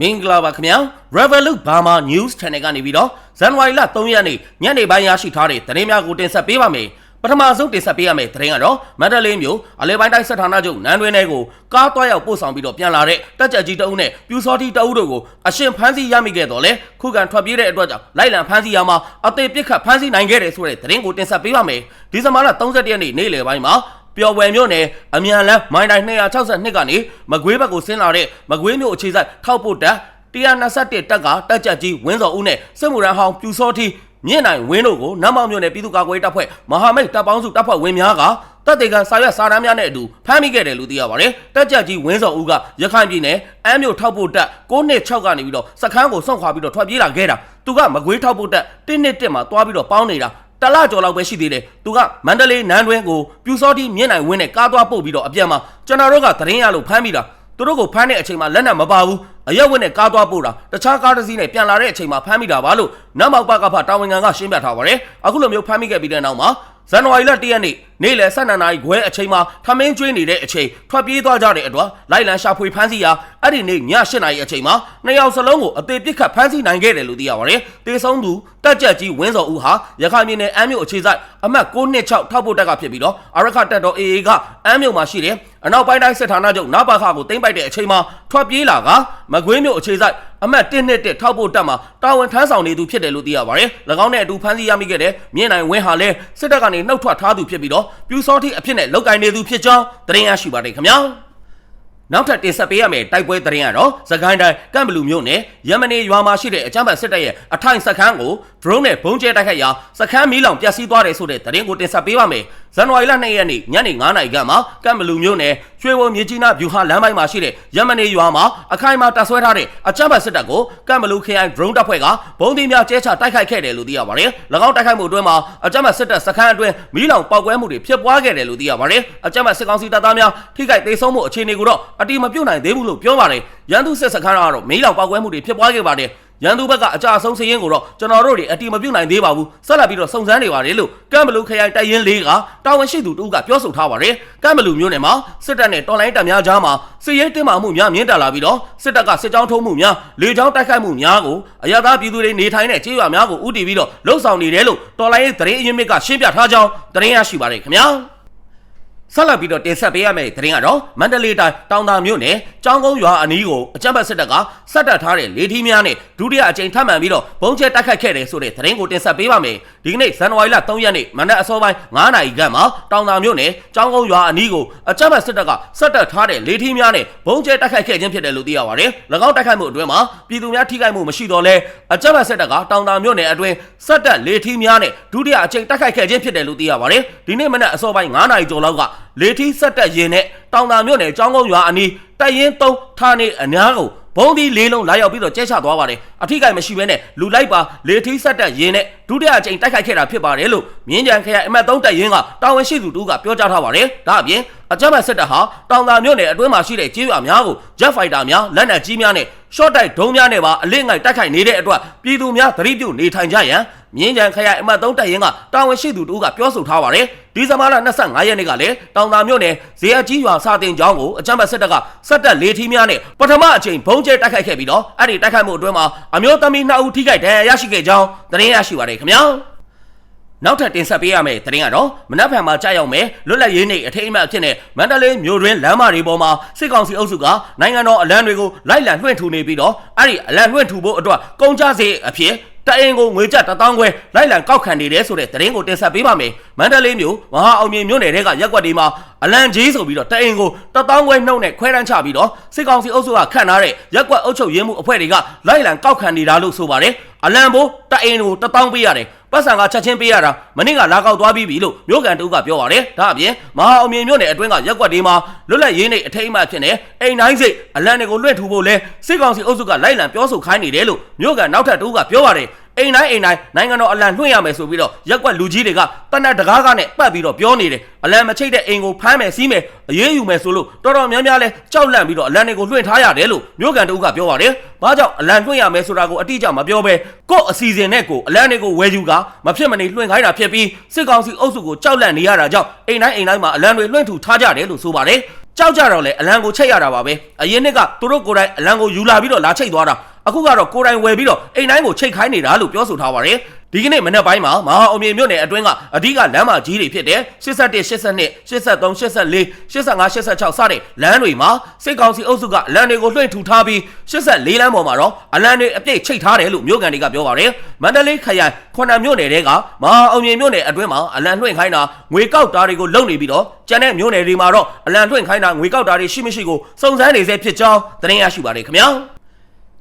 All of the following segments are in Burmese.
မင်္ဂလာပါခင်ဗျာ Revolut Burma News Channel ကနေပြီးတော့ဇန်နဝါရီလ3ရက်နေ့ညနေပိုင်းရရှိထားတဲ့သတင်းများကိုတင်ဆက်ပေးပါမယ်ပထမဆုံးတင်ဆက်ပေးရမယ့်သတင်းကတော့မန္တလေးမြို့အလဲပိုင်းတိုင်းစစ်ဌာနချုပ်နန်းတွင်းထဲကိုကားတွားရောက်ပို့ဆောင်ပြီးတော့ပြန်လာတဲ့တက်ကြက်ကြီးတအုပ်နဲ့ပြူစောတိတအုပ်တို့ကိုအရှင်ဖမ်းဆီးရမိခဲ့တော့လေခုခံထွက်ပြေးတဲ့အတွက်ကြောင့်လိုက်လံဖမ်းဆီးရမှာအသေးပစ်ခတ်ဖမ်းဆီးနိုင်ခဲ့တယ်ဆိုတဲ့သတင်းကိုတင်ဆက်ပေးပါမယ်ဒီဇင်ဘာလ31ရက်နေ့နေ့လယ်ပိုင်းမှာ ပျော်ဝယ်မြို့နယ်အမြန်လမ်းမိုင်းတိုင်း262ကနေမကွေးဘက်ကိုဆင်းလာတဲ့မကွေးမြို့အခြေစိုက်ထောက်ပို့တက်121တက်ကတက်ကြက်ကြီးဝင်းစော်ဦးနဲ့စစ်မှုရန်ဟောင်းပြူစောတိမြင့်နိုင်ဝင်းတို့ကိုနမ်းမောင်မြို့နယ်ပြည်သူ့ကာကွယ်ရေးတပ်ဖွဲ့မဟာမိတ်တပ်ပေါင်းစုတပ်ဖွဲ့ဝင်များကတပ်တေကန်စာရွက်စာတမ်းများနဲ့အတူဖမ်းမိခဲ့တယ်လို့သိရပါတယ်။တက်ကြက်ကြီးဝင်းစော်ဦးကရခိုင်ပြည်နယ်အမ်းမြို့ထောက်ပို့တက်926ကနေပြီးတော့စခန်းကိုဆွန့်ခွာပြီးတော့ထွက်ပြေးလာခဲ့တာ။သူကမကွေးထောက်ပို့တက်121မှာတွားပြီးတော့ပေါင်းနေတာ တလကျော်လောက်ပဲရှိသေးတယ်သူကမန္တလေးနန်းတွင်းကိုပြူစောတိမြင့်နိုင်ဝင်းနဲ့ကားသွားပို့ပြီးတော့အပြန်မှာကျွန်တော်တို့ကသတင်းရလို့ဖမ်းမိတာသူတို့ကိုဖမ်းတဲ့အချိန်မှာလက်နက်မပါဘူးအရက်ဝက်နဲ့ကားသွားပို့တာတခြားကားတစ်စီးနဲ့ပြန်လာတဲ့အချိန်မှာဖမ်းမိတာပါလို့နတ်မောက်ပကဖတာဝန်ခံကရှင်းပြထားပါတယ်အခုလိုမျိုးဖမ်းမိခဲ့ပြီးတဲ့နောက်မှာ ဇန်နဝါရီလ1ရက်နေ့နေ့လယ်12နာရီခွဲအချိန်မှာထမင်းကျွေးနေတဲ့အချိန်ထွက်ပြေးသွားကြတဲ့အတွက်လိုက်လံရှာဖွေဖမ်းဆီးရာအဲ့ဒီနေ့ည8နာရီအချိန်မှာနှစ်ယောက်စလုံးကိုအသေးပစ်ခတ်ဖမ်းဆီးနိုင်ခဲ့တယ်လို့သိရပါတယ်တေဆုံးသူတက်ကြက်ကြီးဝင်းစော်ဦးဟာရခိုင်ပြည်နယ်အမ်းမြို့အခြေစိုက်အမှတ်926ထောက်ပို့တက်ကဖြစ်ပြီးတော့အရခတက်တော် AA ကအမ်းမြို့မှာရှိတယ်အနောက်ပိုင်းတိုင်းစစ်ဌာနချုပ်နပါခကိုတင်ပိုက်တဲ့အချိန်မှာထွက်ပြေးလာကမကွေးမြို့အခြေစိုက် အမှတ်121ထောက်ပို့တက်မှာတာဝန်ထမ်းဆောင်နေသူဖြစ်တယ်လို့သိရပါတယ်၎င်းနဲ့အတူဖမ်းဆီးရမိခဲ့တဲ့မြင့်နိုင်ဝင်းဟာလည်းစစ်တပ်ကနေနှုတ်ထွက်ထားသူဖြစ်ပြီးတော့ပြူစောတိအဖြစ်နဲ့လောက်ကင်နေသူဖြစ်ကြောင်းသတင်းရရှိပါတယ်ခင်ဗျာနောက်ထပ်တင်ဆက်ပေးရမယ့်တိုက်ပွဲသတင်းကတော့သခိုင်းတိုင်းကမ်ဘလူမြို့နယ်ယမနီရွာမှာရှိတဲ့အကြမ်းဖက်စစ်တပ်ရဲ့အထိုင်စခန်းကို drone နဲ့ဘုံကျဲတိုက်ခိုက်ရာစခန်းမီးလောင်ပျက်စီးသွားတယ်ဆိုတဲ့သတင်းကိုတင်ဆက်ပေးပါမယ်။ဇန်နဝါရီလ2ရက်နေ့ညနေ9:00နာရီခန့်မှာကမ်ဘလူမြို့နယ်ရွှေဝုံမြေကြီးနားဗျူဟာလမ်းပိုင်းမှာရှိတဲ့ယမနီရွာမှာအခိုင်အမာတပ်ဆွဲထားတဲ့အကြမ်းဖက်စစ်တပ်ကိုကမ်ဘလူ KI drone တပ်ဖွဲ့ကဘုံသီးများကျဲချတိုက်ခိုက်ခဲ့တယ်လို့သိရပါတယ်။၎င်းတိုက်ခိုက်မှုအတွင်းမှာအကြမ်းဖက်စစ်တပ်စခန်းအတွင်းမီးလောင်ပေါက်ကွဲမှုတွေဖြစ်ပွားခဲ့တယ်လို့သိရပါတယ်။အကြမ်းဖက်စစ်ကောင်စီတပ်သားများထိခိုက်ဒေဆုံးမှုအခြေအနေကိုတော့အတိမပြုတ်နိုင်သေးဘူးလို့ပြောပါတယ်။ရန်သူစစ်စခန်းကတော့မီးလောင်ပေါက်ကွဲမှုတွေဖြစ်ပွားခဲ့ပါတယ်။ ရန်သူဘက်ကအကြအဆုံးစည်ရင်ကိုတော့ကျွန်တော်တို့တွေအတိမပြုတ်နိုင်သေးပါဘူးဆက်လက်ပြီးတော့စုံစမ်းနေပါတယ်လို့ကမ်ဘလူခရိုင်တိုက်ရင်လေးကတာဝန်ရှိသူတူကပြောဆိုထားပါတယ်ကမ်ဘလူမျိုးနယ်မှာစစ်တပ်နဲ့တော်လိုင်းတပ်များကြားမှာစစ်ရေးတင်းမာမှုများမြင့်တက်လာပြီးတော့စစ်တပ်ကစစ်ကြောင်းထုံးမှုများလေကြောင်းတိုက်ခိုက်မှုများကိုအရသာပြည်သူတွေနေထိုင်တဲ့ခြေရွာများကိုဥတီပြီးတော့လှုပ်ဆောင်နေတယ်လို့တော်လိုင်းရေးသတင်းအရင်းမြစ်ကရှင်းပြထားကြောင်းသတင်းရရှိပါတယ်ခင်ဗျာ ဆက်လက်ပြီးတော့တင်ဆက်ပေးရမယ့်သတင်းကတော့မန္တလေးတိုင်းတောင်သာမြို့နယ်ကျောင်းကုန်းရွာအနီးကိုအကြမ်းဖက်စစ်တပ်ကစက်တက်ထားတဲ့လေထီးများနဲ့ဒုတိယအကြိမ်ထပ်မံပြီးတော့ဘုံကျဲတိုက်ခိုက်ခဲ့တယ်ဆိုတဲ့သတင်းကိုတင်ဆက်ပေးပါမယ်။ဒီကနေ့ဇန်နဝါရီလ3ရက်နေ့မနက်အစောပိုင်း9နာရီခန့်မှာတောင်သာမြို့နယ်ကျောင်းကုန်းရွာအနီးကိုအကြမ်းဖက်စစ်တပ်ကစက်တက်ထားတဲ့လေထီးများနဲ့ဘုံကျဲတိုက်ခိုက်ခဲ့ခြင်းဖြစ်တယ်လို့သိရပါတယ်။၎င်းတိုက်ခိုက်မှုအတွင်းမှာပြည်သူများထိခိုက်မှုမရှိတော့လဲအကြမ်းဖက်စစ်တပ်ကတောင်သာမြို့နယ်အတွင်းစက်တက်လေထီးများနဲ့ဒုတိယအကြိမ်တိုက်ခိုက်ခဲ့ခြင်းဖြစ်တယ်လို့သိရပါတယ်။ဒီနေ့မနက်အစောပိုင်း9နာရီကျော်လောက်ကလေထီးစက်တက်ရင်နဲ့တောင်သာမြို့နယ်ကျောင်းကုန်းရွာအနီးတိုက်ရင်3ဌာနေအများကိုဘုံဒီလေးလုံးလာရောက်ပြီးတော့ကျဲချသွားပါတယ်အထိကိမရှိဘဲနဲ့လူလိုက်ပါလေထီးဆက်တက်ရင်းနဲ့ဒုတိယအကြိမ်တိုက်ခိုက်ခဲ့တာဖြစ်ပါတယ်လို့မြင်းကြံခရိုင်အမှတ်3တက်ရင်းကတာဝန်ရှိသူတူကပြောကြားထားပါတယ်ဒါအပြင်အကြမ်းဖက်စစ်တပ်ဟာတောင်သာမြို့နယ်အတွင်းမှာရှိတဲ့ကြေးရွာများကို jet fighter များလက်နက်ကြီးများနဲ့ short တိုက်ဒုံးများနဲ့ပါအလစ်ငိုက်တိုက်ခိုက်နေတဲ့အတွက်ပြည်သူများသတိပြုနေထိုင်ကြရန်မြင်းကြံခရိုင်အမှတ်3တက်ရင်းကတာဝန်ရှိသူတူကပြောဆိုထားပါတယ် ဒီဇင်ဘာလ25ရက်နေ့ကလည်းတောင်သာမြို့နယ်ဇေယျကြီးရွာစာတင်ကျောင်းကိုအကြမ်းဖက်စစ်တပ်ကစက်တက်လေးထီးများနဲ့ပထမအချိန်ဘုံကျဲတိုက်ခိုက်ခဲ့ပြီးတော့အဲ့ဒီတိုက်ခိုက်မှုအတွင်းမှာအမျိုးသမီး2ဦးထိခိုက်ဒဏ်ရာရရှိခဲ့ကြောင်းသတင်းရရှိပါတယ်ခင်ဗျာနောက်ထပ်တင်ဆက်ပေးရမယ့်သတင်းကတော့မနက်ဖြန်မှာကြာရောက်မယ်လွတ်လပ်ရေးနေ့အထိမ်းအမှတ်အဖြစ်နဲ့မန္တလေးမြို့တွင်လမ်းမတွေပေါ်မှာစစ်ကောင်စီအုပ်စုကနိုင်ငံတော်အလံတွေကိုလိုက်လံလွှင့်ထူနေပြီးတော့အဲ့ဒီအလံလွှင့်ထူဖို့အတွက်ကုန်ကြစေအဖြစ် တအင်ကိုငွေကျပ်1000ခွဲလိုက်လံကောက်ခံနေတယ်ဆိုတဲ့သတင်းကိုတင်ဆက်ပေးပါမယ်မန္တလေးမြို့မဟာအောင်မြေမြို့နယ်ကရက်ကွက်ဒီမှာအလံကြီးဆိုပြီးတော့တအင်ကို1000ခွဲနှုတ်နဲ့ခွဲတန်းချပြီးတော့စစ်ကောင်စီအုပ်စုကခန့်ထားတဲ့ရက်ကွက်အုပ်ချုပ်ရေးမှုအဖွဲ့တွေကလိုက်လံကောက်ခံနေတာလို့ဆိုပါတယ်အလံဘိုးတအင်ကို1000ပေးရတယ် ပတ်စံကချက်ချင်းပေးရတာမနေ့ကလာကောက်သွားပြီးပြီလို့မြို့ကန်တူကပြောပါတယ်ဒါအပြင်မဟာအောင်မြေမြို့နယ်အတွင်းကရက်ကွက်ဒီမှာလွတ်လပ်ရေးနေ့အထိမ်းအမှတ်ဖြစ်နေအိမ်တိုင်းစိတ်အလံတွေကိုလွှင့်ထူဖို့လဲစစ်ကောင်စီအုပ်စုကလိုက်လံပြောဆိုခိုင်းနေတယ်လို့မြို့ကန်နောက်ထပ်တူကပြောပါတယ် အိမ်တိုင်းအိမ်တိုင်းနိုင်ငံတော်အလံလွှင့်ရမယ်ဆိုပြီးတော့ရက်ကွက်လူကြီးတွေကတနက်တကားကနဲ့ပတ်ပြီးတော့ပြောနေတယ်အလံမချိတ်တဲ့အိမ်ကိုဖမ်းမယ်စီးမယ်အရေးယူမယ်ဆိုလို့တော်တော်များများလဲကြောက်လန့်ပြီးတော့အလံတွေကိုလွှင့်ထားရတယ်လို့မြို့ကန်တူကပြောပါတယ်ဘာကြောင့်အလံလွှင့်ရမယ်ဆိုတာကိုအတိအကျမပြောဘဲကို့အစီအစဉ်နဲ့ကိုအလံတွေကိုဝယ်ယူကမဖြစ်မနေလွှင့်ခိုင်းတာဖြစ်ပြီးစစ်ကောင်စီအုပ်စုကိုကြောက်လန့်နေရတာကြောင့်အိမ်တိုင်းအိမ်တိုင်းမှာအလံတွေလွှင့်ထူထားကြတယ်လို့ဆိုပါတယ် ကြောက်ကြတော့လေအလံကိုချိတ်ရတာပါပဲအရင်နှစ်ကသူတို့ကိုယ်တိုင်အလံကိုယူလာပြီးတော့လာချိတ်သွားတာအခုကတော့ကိုယ်တိုင်ဝယ်ပြီးတော့အိမ်တိုင်းကိုချိတ်ခိုင်းနေတာလို့ပြောဆိုထားပါတယ် ဒီကနေ့မနေ့ပိုင်းမှာမဟာအောင်မြေမြို့နယ်အတွင်းကအဓိကလမ်းမကြီးတွေဖြစ်တဲ့81 82 83 84 85 86စတဲ့လမ်းတွေမှာစစ်ကောင်စီအုပ်စုကလမ်းတွေကိုလွှင့်ထူထားပြီး84လမ်းပေါ်မှာတော့အလံတွေအပြည့်ချိတ်ထားတယ်လို့မြို့ကန်တွေကပြောပါတယ်မန္တလေးခရိုင်ခွန်နမြို့နယ်တွေကမဟာအောင်မြေမြို့နယ်အတွင်းမှာအလံလွှင့်ခိုင်းတာငွေကောက်တာတွေကိုလုပ်နေပြီးတော့ကျန်တဲ့မြို့နယ်တွေမှာတော့အလံလွှင့်ခိုင်းတာငွေကောက်တာတွေရှိမရှိကိုစုံစမ်းနေစေဖြစ်ကြောင်းသတင်းရရှိပါတယ်ခင်ဗျာ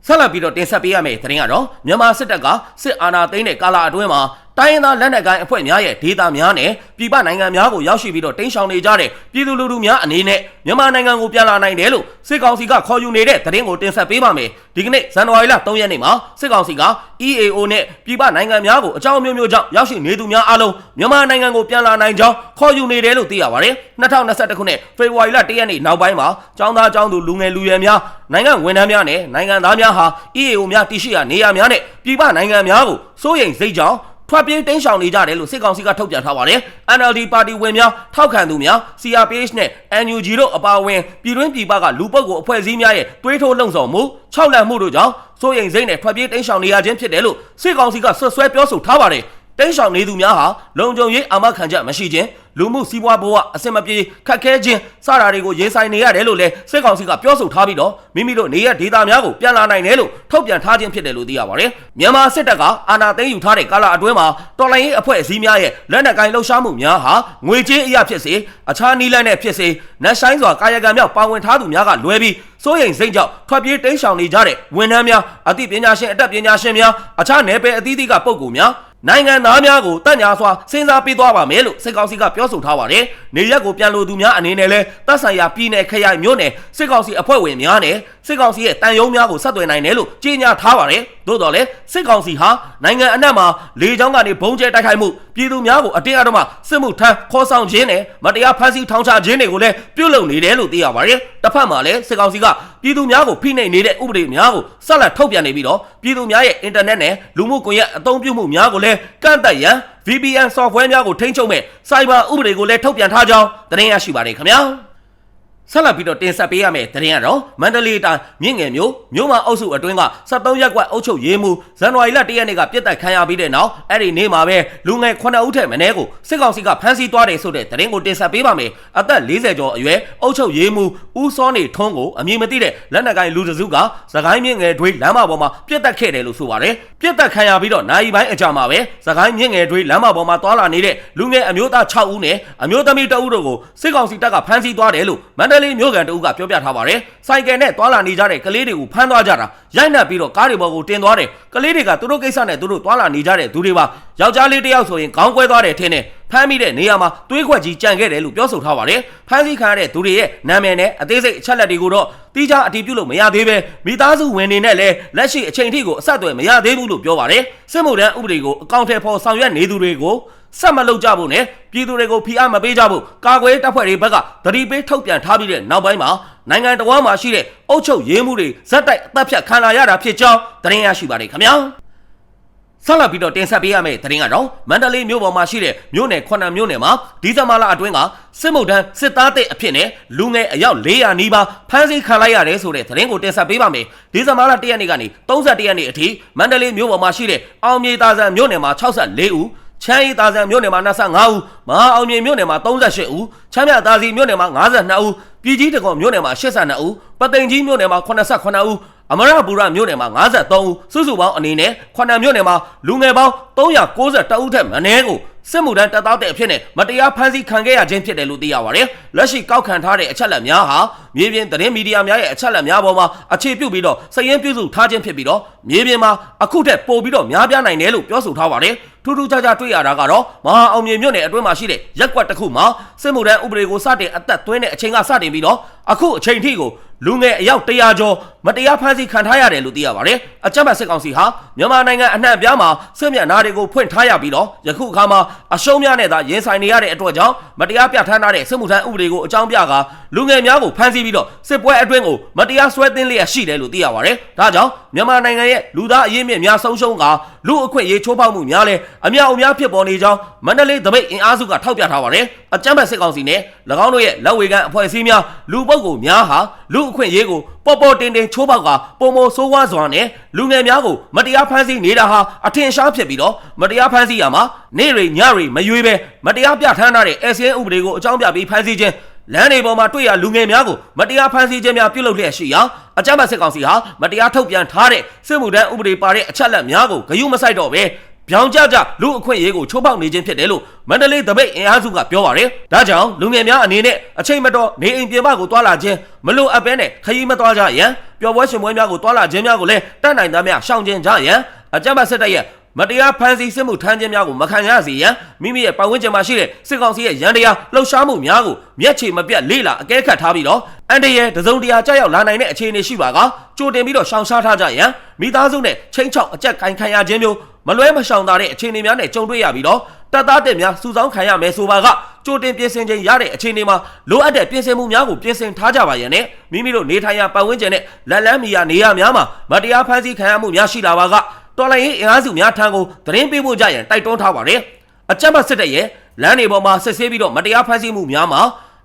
ဆက်လက်ပြီးတော့တင်ဆက်ပေးရမယ့်သတင်းကတော့မြန်မာစစ်တပ်ကစစ်အာဏာသိမ်းတဲ့ကာလအတွင်းမှာ တိုင်းရင်းသားလက်နက်ကိုင်အဖွဲ့များရဲ့ဒေသများနဲ့ပြည်ပနိုင်ငံများကိုရောက်ရှိပြီးတော့တင်းရှောင်နေကြတဲ့ပြည်သူလူထုများအနေနဲ့မြန်မာနိုင်ငံကိုပြန်လာနိုင်တယ်လို့စစ်ကောင်စီကခေါ်ယူနေတဲ့သတင်းကိုတင်ဆက်ပေးပါမယ်ဒီကနေ့ဇန်နဝါရီလ3ရက်နေ့မှာစစ်ကောင်စီက EAO နဲ့ပြည်ပနိုင်ငံများကိုအကြောင်းမျိုးမျိုးကြောင့်ရောက်ရှိနေသူများအားလုံးမြန်မာနိုင်ငံကိုပြန်လာနိုင်ကြောင်းခေါ်ယူနေတယ်လို့သိရပါတယ်2021ခုနှစ်ဖေဖော်ဝါရီလ1ရက်နေ့နောက်ပိုင်းမှာចောင်းသားចောင်းသူလူငယ်လူရွယ်များနိုင်ငံဝန်ထမ်းများနဲ့နိုင်ငံသားများဟာ EAO များတရှိရာနေရာများနဲ့ပြည်ပနိုင်ငံများကိုစိုးရိမ်စိတ်ကြောင့် ထွက်ပြေးတင်းရှောင်နေကြတယ်လို့စစ်ကောင်စီကထုတ်ပြန်ထားပါတယ်။ NLD ပါတီဝင်များထောက်ခံသူများ CRPH နဲ့ NUG တို့အပါအဝင်ပြည်တွင်းပြည်ပကလူပုဂ္ဂိုလ်အဖွဲ့အစည်းများရဲ့တွေးထိုးလှုံ့ဆော်မှု၆လန့်မှုတို့ကြောင့်စိုးရိမ်စိတ်နဲ့ထွက်ပြေးတင်းရှောင်နေရခြင်းဖြစ်တယ်လို့စစ်ကောင်စီကဆွဆွဲပြောဆိုထားပါတယ်။ တင်းရှောင်နေသူများဟာလုံခြုံရေးအာမခံချက်မရှိခြင်းလူမှုစီးပွားဘဝအဆင်မပြေခက်ခဲခြင်းစတာတွေကိုရင်ဆိုင်နေရတယ်လို့လည်းစစ်ကောင်စီကပြောဆိုထားပြီးတော့မိမိတို့နေရဒေသများကိုပြန်လာနိုင်တယ်လို့ထုတ်ပြန်ထားခြင်းဖြစ်တယ်လို့သိရပါတယ်။မြန်မာစစ်တပ်ကအာဏာသိမ်းယူထားတဲ့ကာလအတွင်းမှာတော်လှန်ရေးအဖွဲ့အစည်းများရဲ့လက်နက်ကိုင်လှုပ်ရှားမှုများဟာငွေကြေးအရာဖြစ်စေအခြားနည်းလမ်းနဲ့ဖြစ်စေနတ်ဆိုင်စွာကာယကံမြောက်ပါဝင်ထားသူများကလွဲပြီးစိုးရိမ်စိတ်ကြောင့်ထွက်ပြေးတိမ်းရှောင်နေကြတဲ့ဝန်ထမ်းများအသိပညာရှင်အတတ်ပညာရှင်များအခြားနယ်ပယ်အသီးသီးကပုဂ္ဂိုလ်များ နိုင်ငံသားများကိုတတ်ညာစွာစဉ်းစားပေးသွားပါမယ်လို့စစ်ကောင်စီကပြောဆိုထားပါတယ်။နေရက်ကိုပြန်လို့သူများအနေနဲ့လဲတပ်ဆိုင်ရာပြည်နယ်ခရိုင်မြို့နယ်စစ်ကောင်စီအဖွဲ့ဝင်များနဲ့ စစ်ကောင်စီရဲ့တန်ယုံများကိုဆက်သွယ်နိုင်တယ်လို့ကြေညာထားပါတယ်။သို့တော်လည်းစစ်ကောင်စီဟာနိုင်ငံအနှံ့မှာလေကြောင်းကနေဘုံကျဲတိုက်ခိုက်မှုပြည်သူများကိုအတင်းအဓမ္မစစ်မှုထမ်းခေါ်ဆောင်ခြင်းနဲ့မတရားဖမ်းဆီးထောင်ချခြင်းတွေကိုလည်းပြုလုပ်နေတယ်လို့သိရပါတယ်။တစ်ဖက်မှာလည်းစစ်ကောင်စီကပြည်သူများကိုဖိနှိပ်နေတဲ့ဥပဒေများကိုဆက်လက်ထုတ်ပြန်နေပြီးတော့ပြည်သူများရဲ့အင်တာနက်နဲ့လူမှုကွန်ရက်အသုံးပြုမှုများကိုလည်းကန့်သက်ရန် VPN software များကိုထိန်းချုပ်မဲ့ cyber ဥပဒေကိုလည်းထုတ်ပြန်ထားကြောင်းသတင်းရရှိပါတယ်ခင်ဗျာ ဆက်လက်ပြီးတော့တင်ဆက်ပေးရမယ့်သတင်းကတော့မန္တလေးတိုင်းမြင့်ငယ်မြို့မြို့မအုပ်စုအတွင်းက73ရပ်ကွက်အုပ်ချုပ်ရေးမှူးဇန်နဝါရီလ1ရက်နေ့ကပြစ်ဒဏ်ခံရပြီးတဲ့နောက်အဲ့ဒီနေ့မှာပဲလူငယ်9ဦးထက်မနည်းကိုစစ်ကောင်စီကဖမ်းဆီးသွားတယ်ဆိုတဲ့သတင်းကိုတင်ဆက်ပေးပါမယ်အသက်40ကျော်အရွယ်အုပ်ချုပ်ရေးမှူးဦးစောနေထွန်းကိုအမည်မသိတဲ့လက်နက်ကိုင်လူတစုကစကိုင်းမြင့်ငယ်တွေးလမ်းမပေါ်မှာပြစ်တက်ခဲ့တယ်လို့ဆိုပါတယ်ပြစ်တက်ခံရပြီးတော့နိုင်ပိုင်းအကြမှာပဲစကိုင်းမြင့်ငယ်တွေးလမ်းမပေါ်မှာတွာလာနေတဲ့လူငယ်အမျိုးသား6ဦးနဲ့အမျိုးသမီး2ဦးတို့ကိုစစ်ကောင်စီတပ်ကဖမ်းဆီးသွားတယ်လို့မန္တလေးမြို့ကန်တအုပ်ကပြောပြထားပါတယ်။စိုက်ကယ်နဲ့တွာလာနေကြတဲ့ကလေးတွေကိုဖမ်းသွားကြတာရိုက်နှက်ပြီးတော့ကားတွေပေါ်ကိုတင်သွားတယ်။ကလေးတွေကသူတို့ကိစ္စနဲ့သူတို့တွာလာနေကြတဲ့သူတွေပါ။ယောက်ျားလေးတစ်ယောက်ဆိုရင်ခေါင်းကွဲသွားတယ်ထင်တယ်။ဖမ်းမိတဲ့နေရာမှာတွေးခွက်ကြီးကြံခဲ့တယ်လို့ပြောဆိုထားပါတယ်။ဖမ်းဆီးခံရတဲ့သူတွေရဲ့နာမည်နဲ့အသေးစိတ်အချက်လက်တွေကိုတော့တိကျအတည်ပြုလို့မရသေးပဲမိသားစုဝင်တွေနဲ့လည်းလက်ရှိအချိန်ထိကိုအဆက်အသွယ်မရသေးဘူးလို့ပြောပါတယ်။စစ်မှုထမ်းဥပဒေကိုအကောင့်ထဲပေါ်ဆောင်ရွက်နေသူတွေကို ဆက်မလုပ်ကြဖို့နဲ့ပြည်သူတွေကိုဖိအားမပေးကြဖို့ကာကွယ်တပ်ဖွဲ့တွေဘက်ကသတိပေးထုတ်ပြန်ထားပြီးတဲ့နောက်ပိုင်းမှာနိုင်ငံတော်မှာရှိတဲ့အုပ်ချုပ်ရေးမှုတွေဇက်တိုက်အသက်ဖြတ်ခံလာရတာဖြစ်ကြောင်းသတင်းရရှိပါတယ်ခင်ဗျာဆက်လက်ပြီးတော့တင်ဆက်ပေးရမယ့်သတင်းကတော့မန္တလေးမြို့ပေါ်မှာရှိတဲ့မြို့နယ်9မြို့နယ်မှာဒီဇင်ဘာလအတွင်းကစစ်မှုထမ်းစစ်သားတဲ့အဖြစ်နဲ့လူငယ်အယောက်400နီးပါးဖမ်းဆီးခံလိုက်ရတယ်ဆိုတဲ့သတင်းကိုတင်ဆက်ပေးပါမယ်ဒီဇင်ဘာလ1ရက်နေ့ကနေ31ရက်နေ့အထိမန္တလေးမြို့ပေါ်မှာရှိတဲ့အောင်မြေသာဆန်မြို့နယ်မှာ64ဦး ချမ်းရီသားဆန်မြို့နယ်မှာ25ဦးမဟာအောင်မြေမြို့နယ်မှာ38ဦးချမ်းမြသားစီမြို့နယ်မှာ52ဦးပြည်ကြီးတကောမြို့နယ်မှာ82ဦးပသိမ်ကြီးမြို့နယ်မှာ89ဦးအမရပူရမြို့နယ်မှာ53ဦးစုစုပေါင်းအနေနဲ့9မြို့နယ်မှာလူငယ်ပေါင်း392ဦးထက်မနည်းကိုစစ်မှုထမ်းတပ်သားတဲ့အဖြစ်နဲ့မတရားဖမ်းဆီးခံခဲ့ရခြင်းဖြစ်တယ်လို့သိရပါတယ်။လက်ရှိကောက်ခံထားတဲ့အချက်လက်များဟာမြေပြင်သတင်းမီဒီယာများရဲ့အချက်လက်များပေါ်မှာအခြေပြုပြီးတော့စည်ရင်းပြုစုထားခြင်းဖြစ်ပြီးတော့မြေပြင်မှာအခုထက်ပိုပြီးတော့များပြားနိုင်တယ်လို့ပြောဆိုထားပါတယ်။ ထူးထူးခြားခြားတွေ့ရတာကတော့မဟာအောင်မြေမြို့နယ်အတွင်းမှာရှိတဲ့ရက်ကွက်တစ်ခုမှာစစ်မှုထမ်းဥပဒေကိုစတင်အသက်သွင်းတဲ့အချိန်ကစတင်ပြီးတော့ အခုအချိန်ထိကိုလူငယ်အယောက်100ကျော်မတရားဖမ်းဆီးခံထားရတယ်လို့သိရပါတယ်။အကြမ်းဖက်စစ်ကောင်စီဟာမြန်မာနိုင်ငံအနှံ့အပြားမှာစစ်မျက်နှာတွေကိုဖွင့်ထားရပြီးတော့ယခုအခါမှာအရှုံးများနဲ့သာရင်ဆိုင်နေရတဲ့အတွက်ကြောင့်မတရားပြဋ္ဌာန်းထားတဲ့စစ်မှုထမ်းဥပဒေကိုအကြောင်းပြကာလူငယ်များကိုဖမ်းဆီးပြီးတော့စစ်ပွဲအတွင်းကိုမတရားဆွဲသင်းလျက်ရှိတယ်လို့သိရပါတယ်။ဒါကြောင့်မြန်မာနိုင်ငံရဲ့လူသားအရေးမြစ်များဆုံးရှုံးကလူအခွင့်အရေးချိုးဖောက်မှုများလဲအများအများဖြစ်ပေါ်နေကြောင်းမန္တလေးသပိတ်အင်အားစုကထောက်ပြထားပါတယ်။အကြမ်းဖက်စစ်ကောင်စီနဲ့၎င်းတို့ရဲ့လက်ဝေကန်အဖွဲ့အစည်းများလူပုဂ္ဂိုလ်များဟာလူအခွင့်အရေးကိုပေါ်ပေါ်တင်တင်ချိုးပေါက်ကပုံမဆိုးဝါးစွာနဲ့လူငယ်များကိုမတရားဖမ်းဆီးနေတာဟာအထင်ရှားဖြစ်ပြီးတော့မတရားဖမ်းဆီးရမှာနေ့ရိညရိမရွေးပဲမတရားပြဋ္ဌာန်းထားတဲ့ ASEAN ဥပဒေကိုအကြောင်းပြပြီးဖမ်းဆီးခြင်းလမ်းတွေပေါ်မှာတွေ့ရလူငယ်များကိုမတရားဖမ်းဆီးခြင်းများပြုလုပ်လျက်ရှိရာအကြမ်းဖက်စစ်ကောင်စီဟာမတရားထုတ်ပြန်ထားတဲ့စစ်မှုထမ်းဥပဒေပါတဲ့အချက်အလက်များကိုဂရုမစိုက်တော့ပဲ ပြောင်ကြကြလူအခွင့်အရေးကိုချိုးဖောက်နေခြင်းဖြစ်တယ်လို့မန္တလေးတပိတ်အင်အားစုကပြောပါတယ်။ဒါကြောင့်လူငယ်များအနေနဲ့အချိန်မတော်နေအိမ်ပြင်ပကိုတွာလာခြင်းမလိုအပ်ဘဲနဲ့ခရီးမသွားကြရန်ပျော်ပွဲရှင်ပွဲများကိုတွာလာခြင်းများကိုလည်းတတ်နိုင်သားများရှောင်ကျဉ်ကြရန်အကြမ်းဖက်စစ်တပ်ရဲ့မတရားဖမ်းဆီးစစ်မှုထမ်းခြင်းများကိုမခံရစေရန်မိမိရဲ့ပတ်ဝန်းကျင်မှာရှိတဲ့စစ်ကောင်စီရဲ့ရန်တရားလှုပ်ရှားမှုများကိုမျက်ခြေမပြတ်လေ့လာအကဲခတ်ထားပြီးတော့အန်တရဲ့တစုံတရာကြောက်ရောက်လာနိုင်တဲ့အခြေအနေရှိပါကကြိုတင်ပြီးတော့ရှောင်ရှားထားကြရန်မိသားစုနဲ့ချင်းချောက်အကြက်ကင်ခံရခြင်းမျိုး မလွဲမရှောင်သာတဲ့အခြေအနေများနဲ့ကြုံတွေ့ရပြီးတော့တပ်သားတက်များစုဆောင်းခံရမယ်ဆိုပါကကြိုတင်ပြင်ဆင်ခြင်းရတဲ့အခြေအနေမှာလိုအပ်တဲ့ပြင်ဆင်မှုများကိုပြင်ဆင်ထားကြပါရန်နဲ့မိမိတို့နေထိုင်ရာပတ်ဝန်းကျင်နဲ့လက်လန်းမီယာနေရာများမှာမတရားဖမ်းဆီးခံရမှုများရှိလာပါကတော်လိုင်းရေးအင်အားစုများထံကိုသတင်းပေးဖို့ကြရန်တိုက်တွန်းထားပါတယ်အကြမ်းဖက်စစ်တပ်ရဲ့လမ်းတွေပေါ်မှာဆက်ဆေးပြီးတော့မတရားဖမ်းဆီးမှုများမှာ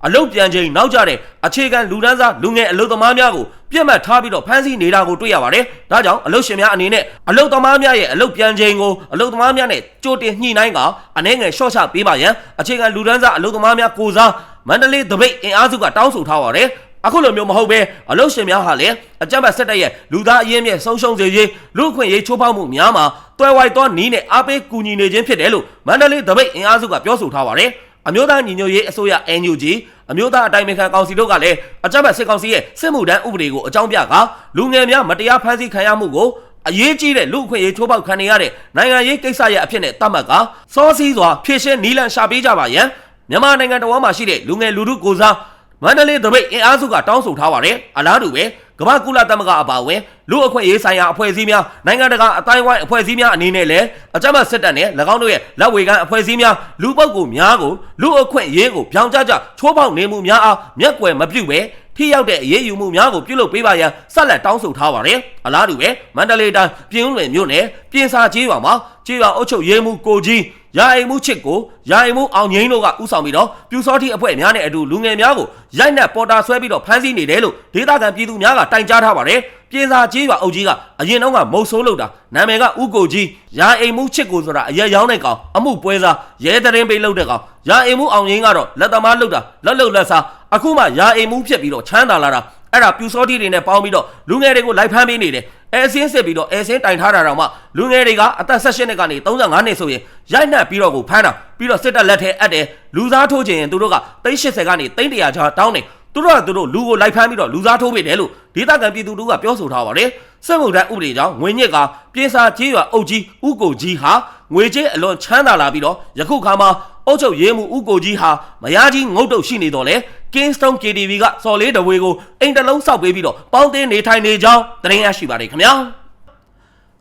အလုတ်ပြန်ချိန်နောက်ကျတဲ့အခြေခံလူဒန်းစားလူငယ်အလုတ်သမားများကိုပြစ်မှတ်ထားပြီးတော့ဖမ်းဆီးနေတာကိုတွေ့ရပါတယ်။ဒါကြောင့်အလုတ်ရှင်များအနေနဲ့အလုတ်သမားများရဲ့အလုတ်ပြန်ချိန်ကိုအလုတ်သမားများနဲ့ကြိုတင်ညှိနှိုင်းကအနှဲငယ်ရှော့ချပေးပါရန်အခြေခံလူဒန်းစားအလုတ်သမားများကိုစားမန္တလေးတပိတ်အင်အားစုကတောင်းဆိုထားပါတယ်။အခုလိုမျိုးမဟုတ်ပဲအလုတ်ရှင်များဟာလည်းအကြမ်းဖက်စစ်တပ်ရဲ့လူသားအရင်းမြစ်ဆုံးရှုံးစေရေးလူအခွင့်ရေးချိုးဖောက်မှုများမှာတွဲဝိုက်သောနီးနဲ့အားပေးကူညီနေခြင်းဖြစ်တယ်လို့မန္တလေးတပိတ်အင်အားစုကပြောဆိုထားပါတယ်။အမျိုးသားညီညွတ်ရေးအစိုးရ NUG အမျိုးသားအတိုင်းအခံကောင်စီတို့ကလည်းအကြမ်းဖက်စစ်ကောင်စီရဲ့စစ်မှုထမ်းဥပဒေကိုအကြောင်းပြကလူငယ်များမတရားဖမ်းဆီးခံရမှုကိုအရေးကြီးတဲ့လူအခွင့်အရေးချိုးဖောက်ခံနေရတဲ့နိုင်ငံရေးကိစ္စရဲ့အဖြစ်နဲ့တတ်မှတ်ကစောစည်းစွာဖြည့်ရှင်းနီလန်ရှာပေးကြပါရန်မြန်မာနိုင်ငံတော်မှာရှိတဲ့လူငယ်လူထုကိုစား မန္တလေးတပိတ်အင်အားစုကတောင်းဆိုထားပါတယ်အလားတူပဲကမ္ဘာကုလသမဂ္ဂအပါအဝင်လူအခွင့်အရေးဆိုင်ရာအဖွဲ့အစည်းများနိုင်ငံတကာအတိုင်းဝိုင်းအဖွဲ့အစည်းများအနေနဲ့လည်းအကြမ်းဖက်စစ်တပ်နဲ့၎င်းတို့ရဲ့လက်ဝေကန်အဖွဲ့အစည်းများလူပုဂ္ဂိုလ်များကိုလူအခွင့်အရေးကိုပြောင်ကြကြချိုးပေါက်နေမှုများအားမျက်ကွယ်မပြုဘဲ ထိရောက်တဲ့အရေးယူမှုများကိုပြုလုပ်ပေးပါရန်ဆက်လက်တောင်းဆိုထားပါတယ်အလားတူပဲမန္တလေးတိုင်းပြည်ဦးလွင်မြို့နယ်ပြင်စာကြီးရွာမှာကြီးရွာအုပ်ချုပ်ရေးမှူးကိုကြီးရာအိမ်မှုချစ်ကိုရာအိမ်မှုအောင်ငိမ့်တို့ကဥဆောင်ပြီးတော့ပြူစောတိအဖွဲ့များနဲ့အတူလူငယ်များကိုရိုက်နှက်ပေါ်တာဆွဲပြီးတော့ဖမ်းဆီးနေတယ်လို့ဒေသခံပြည်သူများကတိုင်ကြားထားပါတယ်ပြင်စာကြီးရွာအုပ်ကြီးကအရင်တော့ကမုတ်ဆိုးလို့တာနာမည်ကဥကိုကြီးရာအိမ်မှုချစ်ကိုဆိုတာအရက်ရောင်းတဲ့ကောင်အမှုပွဲစားရဲတရင်ပေးလုပ်တဲ့ကောင်ရာအိမ်မှုအောင်ငိမ့်ကတော့လက်သမားလုပ်တာလက်လုပ်လက်စား အခုမှရာအိမ်မှုဖြစ်ပြီးတော့ချမ်းသာလာတာအဲ့ဒါပြူစောတိတွေနဲ့ပေါင်းပြီးတော့လူငယ်တွေကိုလိုက်ဖမ်းပေးနေတယ်အဲဆင်းစစ်ပြီးတော့အဲဆင်းတိုင်ထားတာတော့မှလူငယ်တွေကအသက်16နှစ်ကနေ35နှစ်ဆိုရင်ရိုက်နှက်ပြီးတော့ကိုဖမ်းတာပြီးတော့စစ်တပ်လက်ထဲအပ်တယ်လူသားထိုးခြင်းရင်သူတို့က380ကနေ300ကျော်တောင်းတယ်သူတို့ကသူတို့လူကိုလိုက်ဖမ်းပြီးတော့လူသားထိုးပေးတယ်လို့ဒေသခံပြည်သူတို့ကပြောဆိုထားပါတယ်စစ်မှုထမ်းဥပဒေကြောင့်ငွေညစ်ကပြည်စာကြီးရွာအုပ်ကြီးဥကိုကြီးဟာငွေကြေးအလွန်ချမ်းသာလာပြီးတော့ယခုခါမှာ အုပ်ချုပ်ရေးမှုဥကိုကြီးဟာမယားကြီးငုတ်တုတ်ရှိနေတော့လေ Kingston KTV ကစော်လေးတဝေကိုအိမ်တလုံးစောက်ပေးပြီးတော့ပေါင်းတင်နေထိုင်နေကြောင်းသတင်းရရှိပါတယ်ခင်ဗျာ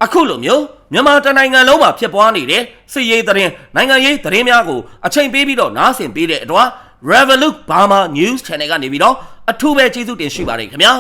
အခုလိုမျိုးမြန်မာတနိုင်ငံလုံးမှာဖြစ်ပွားနေတဲ့စစ်ရေးသတင်းနိုင်ငံရေးသတင်းများကိုအချိန်ပေးပြီးတော့နားဆင်ပေးတဲ့အတွက် Revolut Burma News Channel ကနေပြီးတော့အထူးပဲကျေးဇူးတင်ရှိပါတယ်ခင်ဗျာ